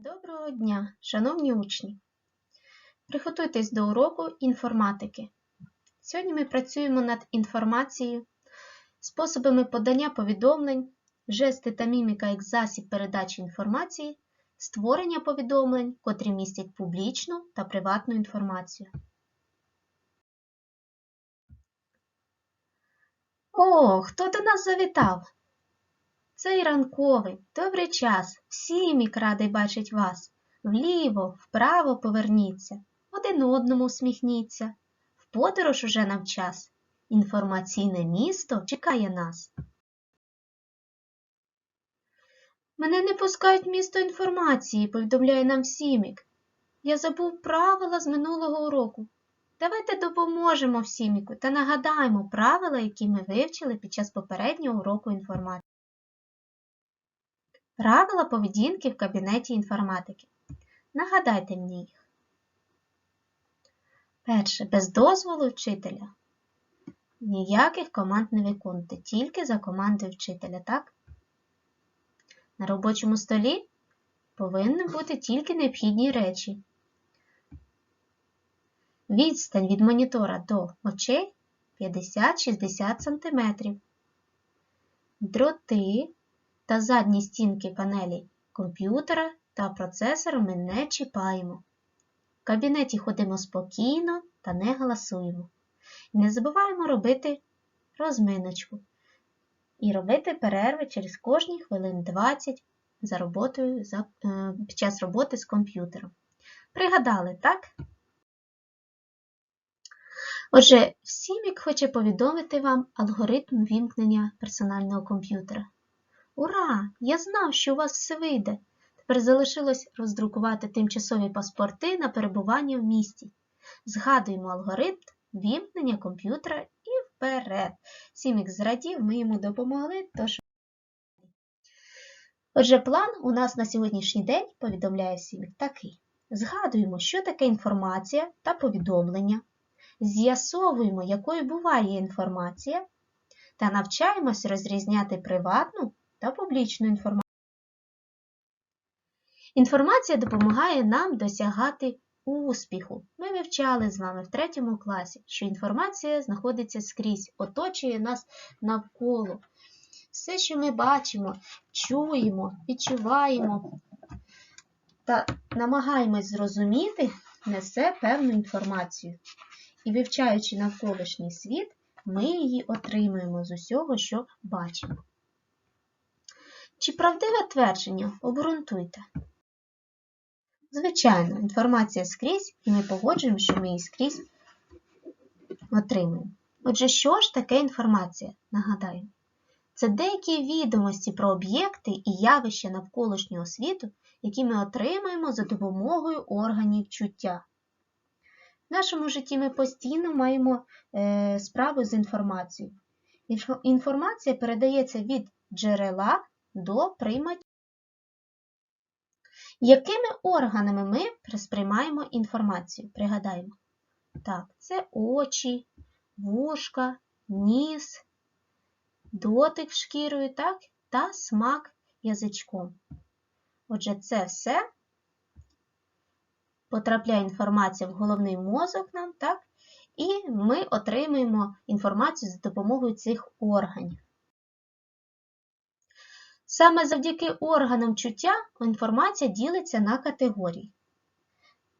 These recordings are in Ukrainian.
Доброго дня, шановні учні! Приготуйтесь до уроку інформатики. Сьогодні ми працюємо над інформацією, способами подання повідомлень, жести та міміка як засіб передачі інформації, створення повідомлень, котрі містять публічну та приватну інформацію. О, хто до нас завітав? Цей ранковий, добрий час, всім радий бачить вас. Вліво, вправо поверніться, один одному усміхніться. В подорож уже нам час. Інформаційне місто чекає нас. Мене не пускають місто інформації, повідомляє нам Сімік. Я забув правила з минулого уроку. Давайте допоможемо Сіміку та нагадаємо правила, які ми вивчили під час попереднього уроку інформатики. Правила поведінки в кабінеті інформатики. Нагадайте мені їх. Перше. Без дозволу вчителя. Ніяких команд не виконуйте, тільки за командою вчителя, так? На робочому столі повинні бути тільки необхідні речі. Відстань від монітора до очей 50-60 см. Дроти та задні стінки панелі комп'ютера та процесора ми не чіпаємо. В кабінеті ходимо спокійно та не галасуємо. Не забуваємо робити розминочку і робити перерви через кожні хвилин 20 за роботою, за, е, під час роботи з комп'ютером. Пригадали, так? Отже, Сімік хоче повідомити вам алгоритм вімкнення персонального комп'ютера. Ура! Я знав, що у вас все вийде. Тепер залишилось роздрукувати тимчасові паспорти на перебування в місті. Згадуємо алгоритм вімкнення комп'ютера і вперед. Сімік зрадів, ми йому допомогли, тож. Отже, план у нас на сьогоднішній день, повідомляє Сімік, такий. Згадуємо, що таке інформація та повідомлення. З'ясовуємо, якою буває інформація, та навчаємось розрізняти приватну та публічну інформацію. Інформація допомагає нам досягати успіху. Ми вивчали з вами в третьому класі, що інформація знаходиться скрізь, оточує нас навколо. Все, що ми бачимо, чуємо, відчуваємо та намагаємось зрозуміти, несе певну інформацію. І вивчаючи навколишній світ, ми її отримуємо з усього, що бачимо. Чи правдиве твердження обґрунтуйте? Звичайно, інформація скрізь, і ми погоджуємо, що ми її скрізь отримуємо. Отже, що ж таке інформація? Нагадаю, це деякі відомості про об'єкти і явища навколишнього світу, які ми отримуємо за допомогою органів чуття. В нашому житті ми постійно маємо е, справу з інформацією. Інформація передається від джерела до приймача. Якими органами ми сприймаємо інформацію? Пригадаємо. Так, це очі, вушка, ніс, дотик шкірою, так, та смак язичком. Отже, це все потрапляє інформація в головний мозок нам, так, і ми отримуємо інформацію за допомогою цих органів. Саме завдяки органам чуття інформація ділиться на категорії.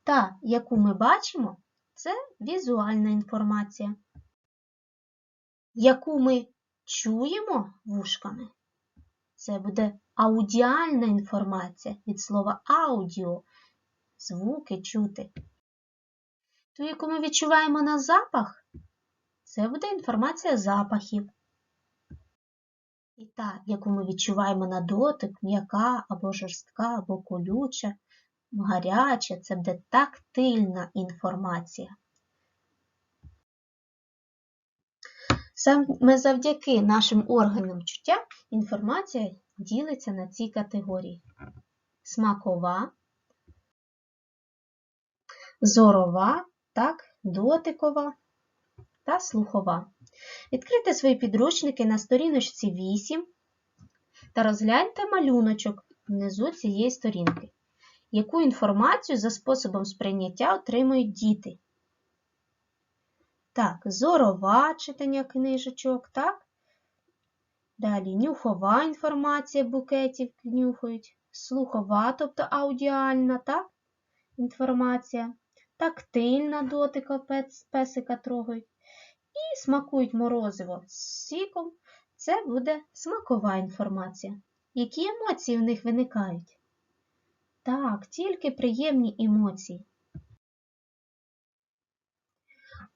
Та, яку ми бачимо, це візуальна інформація. Яку ми чуємо вушками, це буде аудіальна інформація від слова аудіо, звуки чути. Ту, яку ми відчуваємо на запах, це буде інформація запахів. І та, яку ми відчуваємо на дотик, м'яка або жорстка, або колюча, гаряча, це буде тактильна інформація. Саме завдяки нашим органам чуття інформація ділиться на ці категорії: смакова, зорова, так, дотикова та слухова. Відкрийте свої підручники на сторіночці 8 та розгляньте малюночок внизу цієї сторінки. яку інформацію за способом сприйняття отримують діти. Так, зорова читання книжечок, так? Далі нюхова інформація букетів нюхають, слухова, тобто аудіальна, так? Інформація, тактильна дотика песика трогають. І смакують морозиво з сіком. Це буде смакова інформація. Які емоції в них виникають? Так, тільки приємні емоції.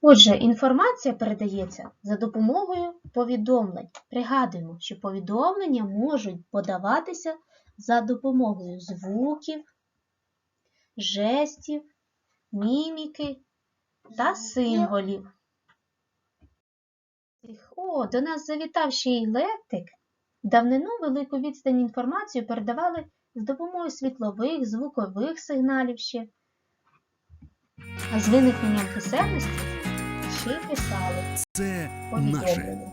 Отже, інформація передається за допомогою повідомлень. Пригадуємо, що повідомлення можуть подаватися за допомогою звуків, жестів, міміки та символів. О, до нас завітав ще й лептик. Давнину велику відстань інформацію передавали з допомогою світлових, звукових сигналів ще. А з виникненням писемності ще й писали Це наше.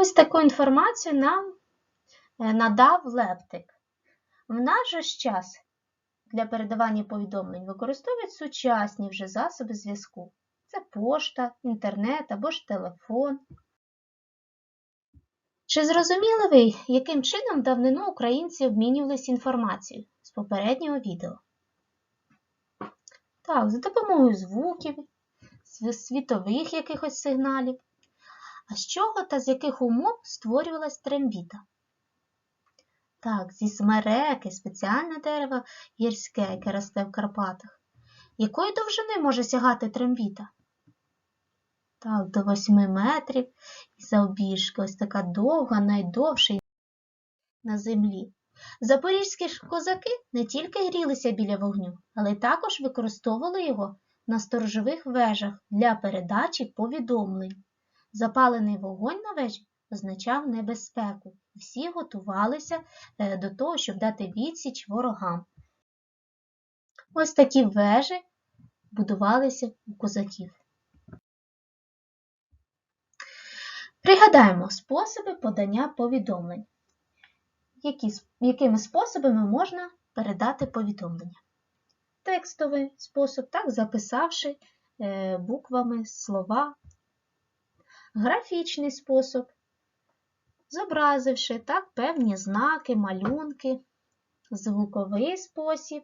Ось таку інформацію нам е, надав лептик. В наш же час для передавання повідомлень використовують сучасні вже засоби зв'язку. Це пошта, інтернет або ж телефон. Чи зрозуміли ви, яким чином давнину українці обмінювалися інформацією з попереднього відео? Так, за допомогою звуків, світових якихось сигналів. А з чого та з яких умов створювалась трембіта? Так, зі смереки, спеціальне дерево гірське, яке росте в Карпатах. Якої довжини може сягати трембіта? Так, до 8 метрів і завбільшки ось така довга, найдовша на землі. Запорізькі козаки не тільки грілися біля вогню, але й також використовували його на сторожових вежах для передачі повідомлень. Запалений вогонь на вежі означав небезпеку. Всі готувалися е, до того, щоб дати відсіч ворогам. Ось такі вежі будувалися у козаків. Пригадаємо способи подання повідомлень. Які, якими способами можна передати повідомлення? Текстовий спосіб, так, записавши е, буквами слова, графічний спосіб, зобразивши так, певні знаки, малюнки, звуковий спосіб,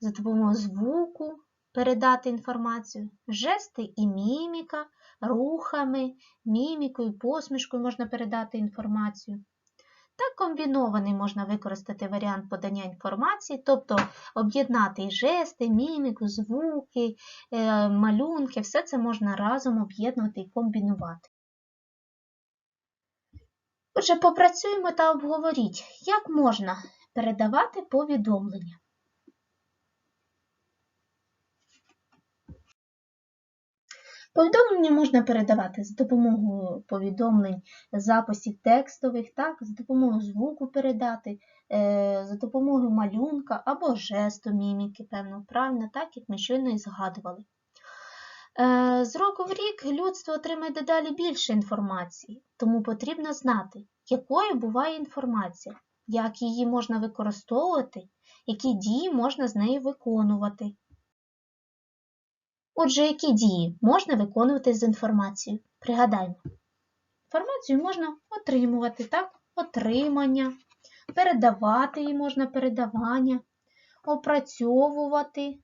за допомогою звуку передати інформацію, жести і міміка, рухами, мімікою, посмішкою можна передати інформацію. Так комбінований можна використати варіант подання інформації, тобто об'єднати і жести, міміку, звуки, е, малюнки, все це можна разом об'єднувати і комбінувати. Отже, попрацюємо та обговоріть, як можна передавати повідомлення. Повідомлення можна передавати за допомогою повідомлень записів текстових, так, за допомогою звуку передати, е, за допомогою малюнка або жесту міміки, певно, правильно, так, як ми щойно і згадували. Е, З року в рік людство отримає дедалі більше інформації, тому потрібно знати, якою буває інформація, як її можна використовувати, які дії можна з нею виконувати. Отже, які дії можна виконувати з інформацією? Пригадаймо. Інформацію можна отримувати, так? Отримання, передавати її можна передавання, опрацьовувати,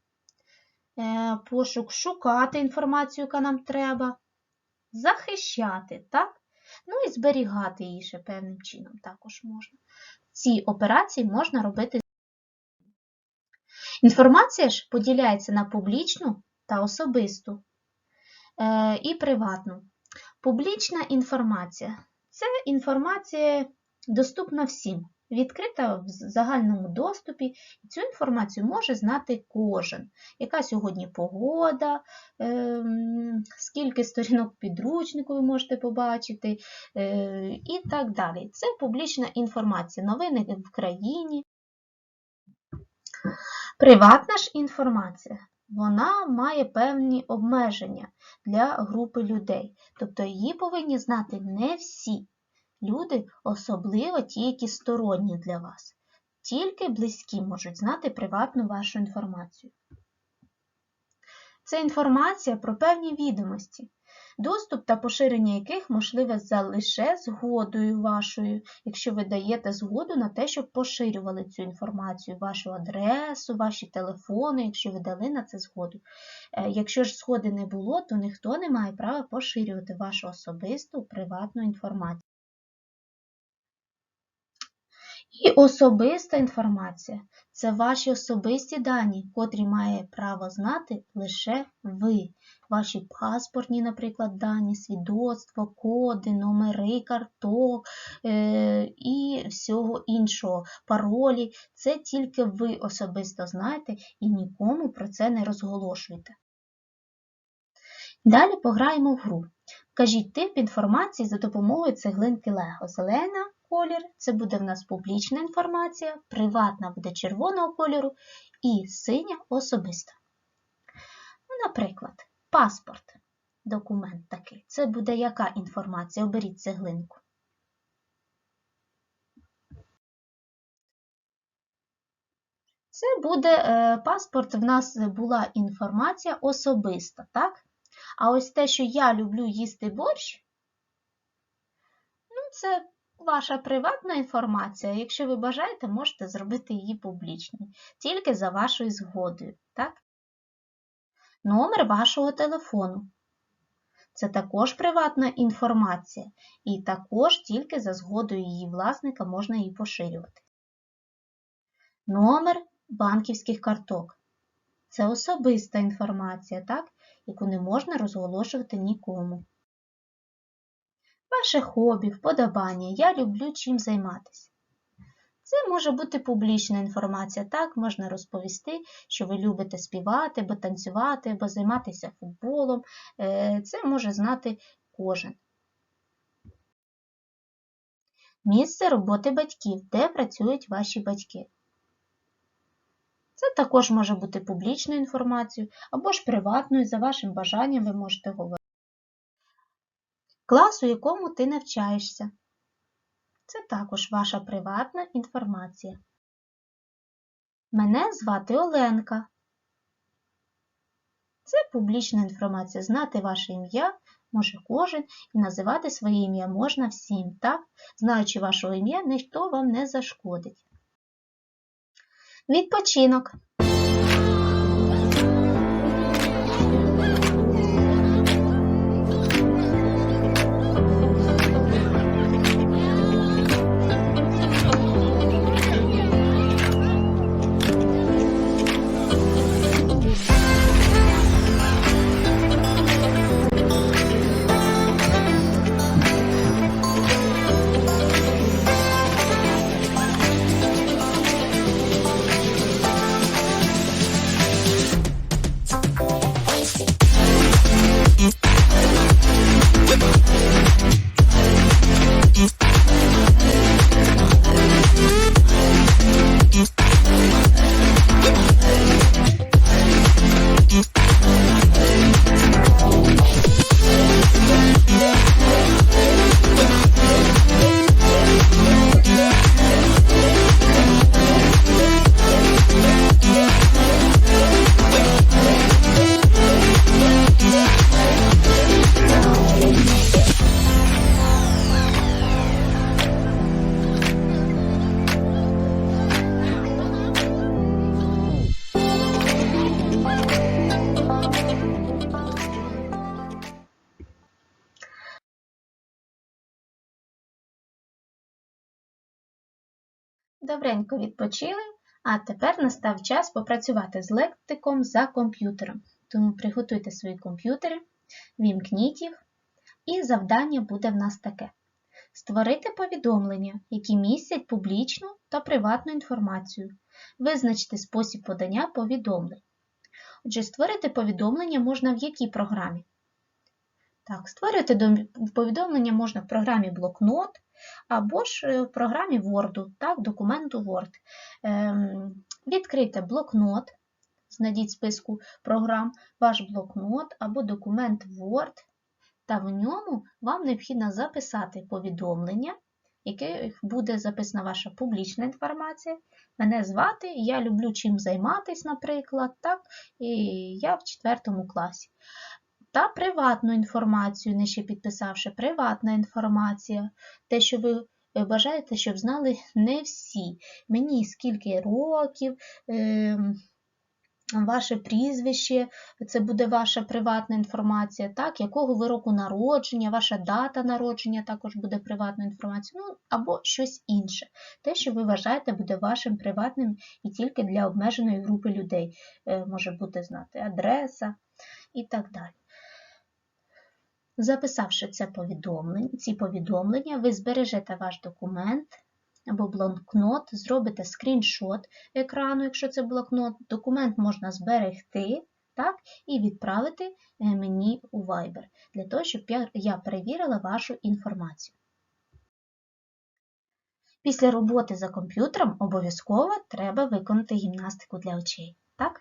е, пошук, шукати інформацію, яка нам треба, захищати, так? Ну і зберігати її ще певним чином також можна. Ці операції можна робити. Інформація ж поділяється на публічну та особисту е, і приватну. Публічна інформація це інформація доступна всім, відкрита в загальному доступі, цю інформацію може знати кожен. Яка сьогодні погода, ем, скільки сторінок підручнику ви можете побачити, е, і так далі. Це публічна інформація, новини в країні. Приватна ж інформація, вона має певні обмеження для групи людей. Тобто її повинні знати не всі люди, особливо ті, які сторонні для вас. Тільки близькі можуть знати приватну вашу інформацію. Це інформація про певні відомості, доступ та поширення яких можливе за лише згодою вашою, якщо ви даєте згоду на те, щоб поширювали цю інформацію, вашу адресу, ваші телефони, якщо ви дали на це згоду. Е, Якщо ж згоди не було, то ніхто не має права поширювати вашу особисту приватну інформацію. І особиста інформація це ваші особисті дані, котрі має право знати лише ви. Ваші паспортні, наприклад, дані, свідоцтво, коди, номери, карток е- і всього іншого, паролі. Це тільки ви особисто знаєте і нікому про це не розголошуєте. Далі пограємо в гру. Вкажіть тип інформації за допомогою цеглинки Лего. Зелена колір це буде в нас публічна інформація, приватна буде червоного кольору і синя особиста. Ну, Наприклад, паспорт, документ такий. Це буде яка інформація? Оберіть цеглинку. Це буде е, паспорт, в нас була інформація особиста, так? А ось те, що я люблю їсти борщ, ну, це ваша приватна інформація. Якщо ви бажаєте, можете зробити її публічною, тільки за вашою згодою, так? Номер вашого телефону. Це також приватна інформація, і також тільки за згодою її власника можна її поширювати. Номер банківських карток. Це особиста інформація, так? яку не можна розголошувати нікому. Ваше хобі, вподобання, я люблю чим займатися. Це може бути публічна інформація, так, можна розповісти, що ви любите співати, або танцювати, або займатися футболом. Е, Це може знати кожен. Місце роботи батьків, де працюють ваші батьки. Це також може бути публічною інформацією або ж приватною, за вашим бажанням ви можете говорити. Клас, у якому ти навчаєшся. Це також ваша приватна інформація. Мене звати Оленка. Це публічна інформація. Знати ваше ім'я може кожен і називати своє ім'я можна всім, так? Знаючи вашого ім'я, ніхто вам не зашкодить. Відпочинок. Добренько відпочили, а тепер настав час попрацювати з лектиком за комп'ютером. Тому приготуйте свої комп'ютери, вімкніть їх, і завдання буде в нас таке. Створити повідомлення, які містять публічну та приватну інформацію. Визначити спосіб подання повідомлень. Отже, створити повідомлення можна в якій програмі? Так, створювати повідомлення можна в програмі блокнот або ж е, в програмі Word, так, документу Word. Ем, відкрийте блокнот, знайдіть списку програм ваш блокнот або документ Word, та в ньому вам необхідно записати повідомлення, яких буде записана ваша публічна інформація. Мене звати, я люблю чим займатися, наприклад, так, і я в 4 класі. Та приватну інформацію, нижче підписавши, приватна інформація, те, що ви е, бажаєте, щоб знали не всі. Мені скільки років, ем, ваше прізвище, це буде ваша приватна інформація, так, якого ви року народження, ваша дата народження також буде приватною інформацією, ну, або щось інше. Те, що ви вважаєте, буде вашим приватним і тільки для обмеженої групи людей. Е, Може бути знати адреса і так далі. Записавши це повідомлення, ці повідомлення, ви збережете ваш документ або блокнот, зробите скріншот екрану, якщо це блокнот. Документ можна зберегти так, і відправити е, мені у Viber, для того, щоб я- я перевірила вашу інформацію. Після роботи за комп'ютером обов'язково треба виконати гімнастику для очей. Так?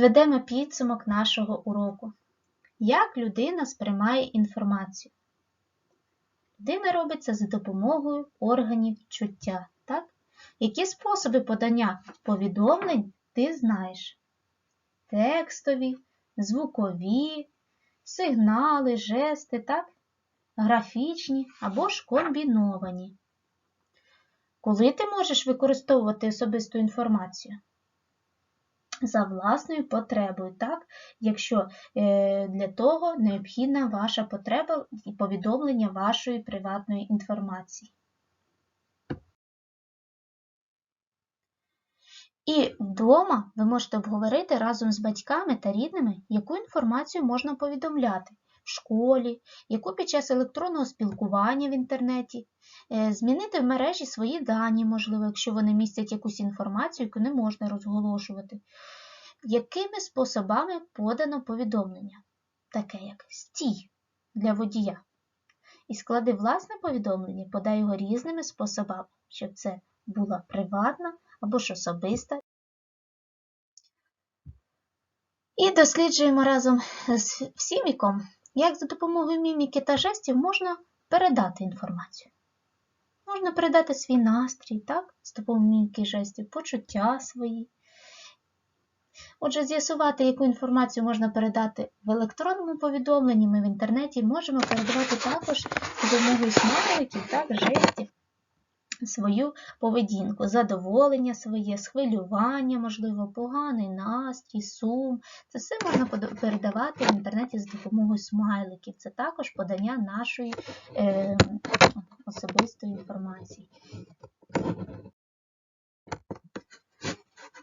Підведемо підсумок нашого уроку. Як людина сприймає інформацію? Людина робить це за допомогою органів чуття. Так? Які способи подання повідомлень ти знаєш? Текстові, звукові, сигнали, жести, так? графічні або ж комбіновані. Коли ти можеш використовувати особисту інформацію? За власною потребою, так? якщо е, для того необхідна ваша потреба і повідомлення вашої приватної інформації. І вдома ви можете обговорити разом з батьками та рідними, яку інформацію можна повідомляти школі, яку під час електронного спілкування в інтернеті, Е, змінити в мережі свої дані, можливо, якщо вони містять якусь інформацію, яку не можна розголошувати. Якими способами подано повідомлення? Таке як стій для водія. І склади власне повідомлення, подай його різними способами, щоб це була приватна або ж особиста. І досліджуємо разом з всіміком, як за допомогою міміки та жестів можна передати інформацію. Можна передати свій настрій, так, з допомогою міміки жестів, почуття свої. Отже, з'ясувати, яку інформацію можна передати в електронному повідомленні, ми в інтернеті можемо передавати також з допомогою смайликів, так, жестів свою поведінку, задоволення своє, схвилювання, можливо, поганий настрій, сум. Це все можна передавати в інтернеті з допомогою смайликів. Це також подання нашої е, особистої інформації.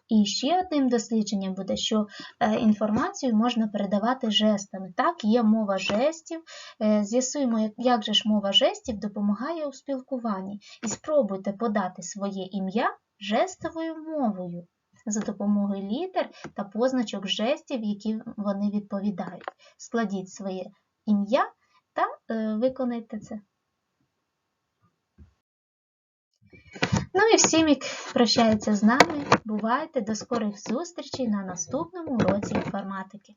І ще одним дослідженням буде, що е, інформацію можна передавати жестами. Так, є мова жестів. Е, З'ясуємо, як- же ж мова жестів допомагає у спілкуванні. І спробуйте подати своє ім'я жестовою мовою. за допомогою літер та позначок жестів, які вони відповідають. Складіть своє ім'я та е, виконайте це. Ну і всім, як прощається з нами, бувайте до скорих зустрічей на наступному уроці інформатики.